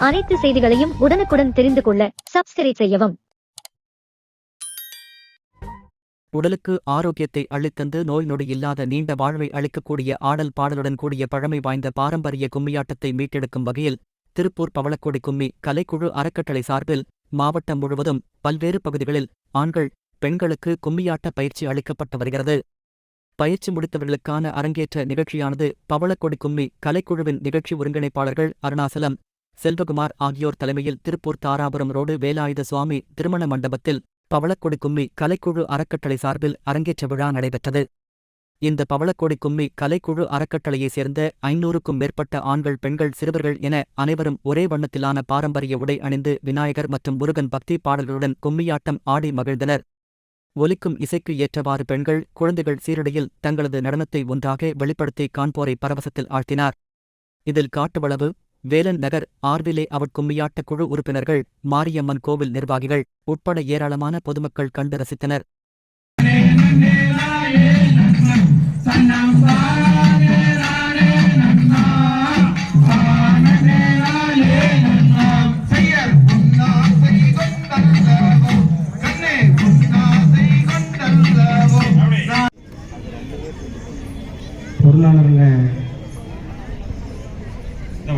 அனைத்து செய்திகளையும் உடனுக்குடன் தெரிந்து கொள்ள சப்ஸ்கிரைப் செய்யவும். உடலுக்கு ஆரோக்கியத்தை அளித்தந்து நோய் நொடி இல்லாத நீண்ட வாழ்வை அளிக்கக்கூடிய ஆடல் பாடலுடன் கூடிய பழமை வாய்ந்த பாரம்பரிய கும்மியாட்டத்தை மீட்டெடுக்கும் வகையில் திருப்பூர் பவளக்கோடி கும்மி கலைக்குழு அறக்கட்டளை சார்பில் மாவட்டம் முழுவதும் பல்வேறு பகுதிகளில் ஆண்கள் பெண்களுக்கு கும்மியாட்ட பயிற்சி அளிக்கப்பட்டு வருகிறது. பயிற்சி முடித்தவர்களுக்கான அரங்கேற்ற நிகழ்ச்சியானது பவளக்கொடி கும்மி கலைக்குழுவின் நிகழ்ச்சி ஒருங்கிணைப்பாளர்கள் அருணாசலம் செல்வகுமார் ஆகியோர் தலைமையில் திருப்பூர் தாராபுரம் ரோடு வேலாயுத சுவாமி திருமண மண்டபத்தில் பவளக்கொடி கும்மி கலைக்குழு அறக்கட்டளை சார்பில் அரங்கேற்ற விழா நடைபெற்றது. இந்த பவளக்கொடி கும்மி கலைக்குழு அறக்கட்டளையைச் சேர்ந்த ஐநூறுக்கும் மேற்பட்ட ஆண்கள் பெண்கள் சிறுவர்கள் என அனைவரும் ஒரே வண்ணத்திலான பாரம்பரிய உடை அணிந்து விநாயகர் மற்றும் முருகன் பக்தி பாடல்களுடன் கும்மியாட்டம் ஆடி மகிழ்ந்தனர். ஒலிக்கும் இசைக்கு ஏற்றவாறு பெண்கள் குழந்தைகள் சீரடியில் தங்களது நடனத்தை ஒன்றாக வெளிப்படுத்தி காண்போரை பரவசத்தில் ஆழ்த்தினார். இதில் காட்டுவளவு வேலன் நகர் ஆர்விலே அவட் கும்மியாட்ட குழு உறுப்பினர்கள் மாரியம்மன் கோவில் நிர்வாகிகள் உட்பட ஏராளமான பொதுமக்கள் கண்டு ரசித்தனர். பொருளாளருங்க.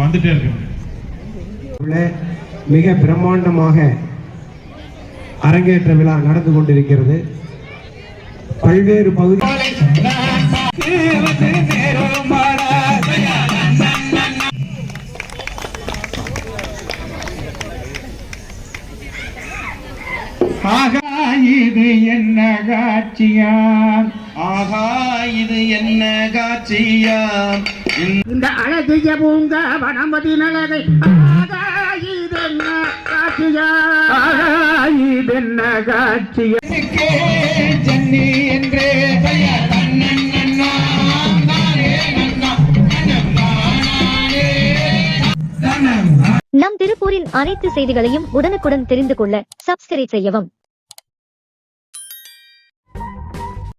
வந்துட்டே இருக்கு. மிக பிரம்மாண்டமாக அரங்கேற்ற விழா நடந்து கொண்டிருக்கிறது. பல்வேறு பகுதி ஆகா இது என்ன காட்சியாம்? ஆஹா இது என்ன காட்சியாம் இந்த அழகிய பூங்க வனமதி நலகை காட்சியா? இதென்ன காட்சியா? ஜன்னி என்றே. நம் திருப்பூரின் அனைத்து செய்திகளையும் உடனுக்குடன் தெரிந்து கொள்ள சப்ஸ்கிரைப் செய்யவும்.